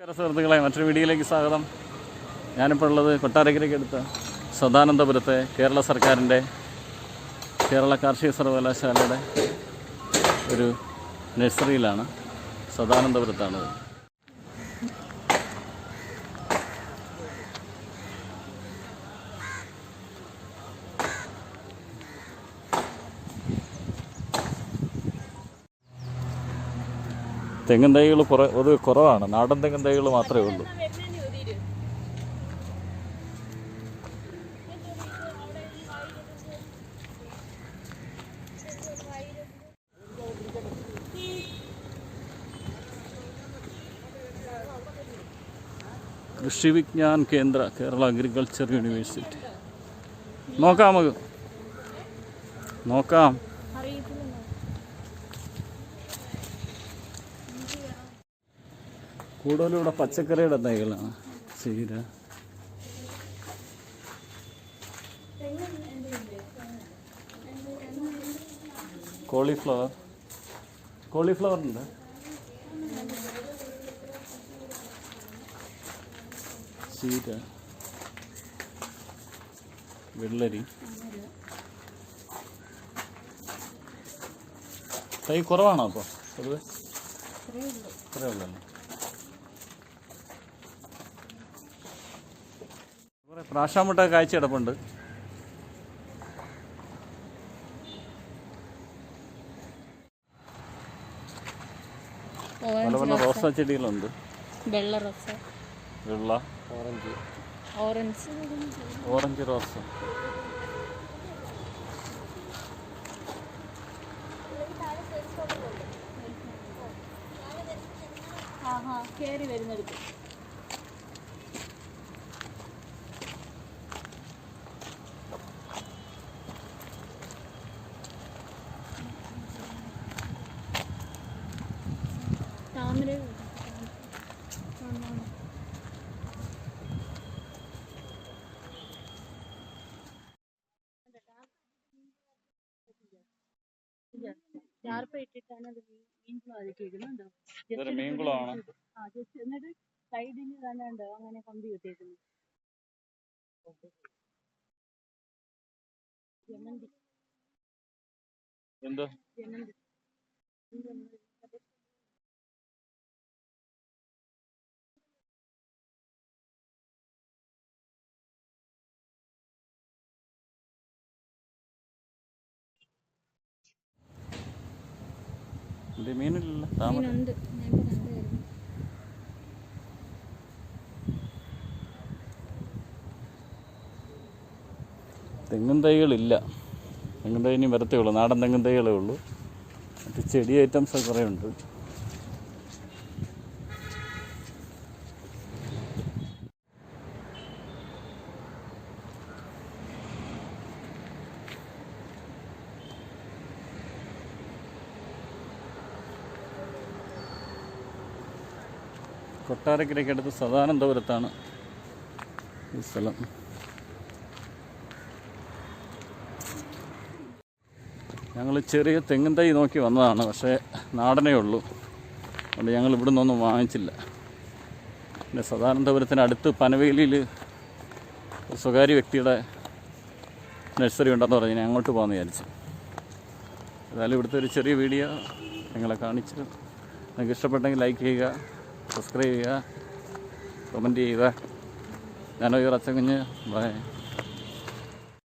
നമസ്കാരം സുഹൃത്തുക്കളെ മറ്റൊരു വീഡിയോയിലേക്ക് സ്വാഗതം. ഞാനിപ്പോൾ ഉള്ളത് കൊട്ടാരക്കരയ്ക്ക് അടുത്ത് സദാനന്ദപുരത്തെ കേരള സർക്കാരിന്റെ കേരള കാർഷിക സർവകലാശാലയുടെ ഒരു നഴ്സറിയിലാണ്. സദാനന്ദപുരത്താണത്. തെങ്ങൻ തൈകൾ കുറേ കുറവാണ്. നാടൻ തെങ്ങൻ തൈകൾ മാത്രമേ ഉള്ളൂ. കൃഷി വിജ്ഞാൻ കേന്ദ്ര കേരള അഗ്രികൾച്ചർ യൂണിവേഴ്സിറ്റി. നോക്കാം നമുക്ക്. നോക്കാം. കൂടുതലും ഇവിടെ പച്ചക്കറിയുടെ തൈകളാണ്. ചീര. കോളിഫ്ലവർ. കോളിഫ്ലവർ ഉണ്ട് ചീര. വെള്ളരി. തൈ കുറവാണോ അപ്പോൾ? പൊതുവെ? ഇത്രയേ ഉള്ളല്ലേ? കുറേ പ്രാശാമുട്ട കാഴ്ച കിടപ്പുണ്ട്. പല പല റോസാ ചെടികളുണ്ട്. വെള്ള റോസ്. വെള്ള. ഓറഞ്ച്. ഓറഞ്ച്. Orange rose. ആഹാ കയറി വരുന്നെടുത്ത് താമര. ചാർപ്പ ഇട്ടിട്ടാണ് അത് മീൻ വാതിക്കിരിക്കുന്നുണ്ടോ ഇതൊരു മീൻകുളമാണ് ആ ജസ്റ്റ് എന്നിട്ട് സൈഡിന് തന്നെ ഉണ്ട്. അങ്ങനെ കമ്പി കിട്ടിയേക്കുന്നു. ജമന്തി. എന്തോ? ജമന്തി. ഇത് മീനില്ലല്ലോ? താമര. തെങ്ങും തൈകളില്ല. തെങ്ങും തൈ ഇനി വരത്തേ ഉള്ളൂ. നാടൻ തെങ്ങും തൈകളേ ഉള്ളൂ. മറ്റ് ചെടി ഐറ്റംസ് കുറേ ഉണ്ട്. കൊട്ടാരക്കരയ്ക്കടുത്ത് സദാനന്ദപുരത്താണ് ഈ സ്ഥലം. ഞങ്ങൾ ചെറിയ തെങ്ങിൻ തൈ നോക്കി വന്നതാണ് പക്ഷേ നാടനേ ഉള്ളൂ. അതുകൊണ്ട് ഞങ്ങൾ ഇവിടെ നിന്നൊന്നും വാങ്ങിച്ചില്ല. പിന്നെ സദാനന്ദപുരത്തിന് അടുത്ത് പനവേലിയിൽ സ്വകാര്യ വ്യക്തിയുടെ നഴ്സറി ഉണ്ടെന്ന് പറഞ്ഞ് ഞാൻ അങ്ങോട്ട് പോകാമെന്ന് വിചാരിച്ചു. ഏതായാലും ഇവിടുത്തെ ഒരു ചെറിയ വീഡിയോ നിങ്ങളെ കാണിച്ചു നിങ്ങൾക്ക് ഇഷ്ടപ്പെട്ടെങ്കിൽ ലൈക്ക് ചെയ്യുക സബ്സ്ക്രൈബ് ചെയ്യുക കമന്റ് ചെയ്യുക. ഞാനൊരു ഈ കുഞ്ഞ്. ബൈ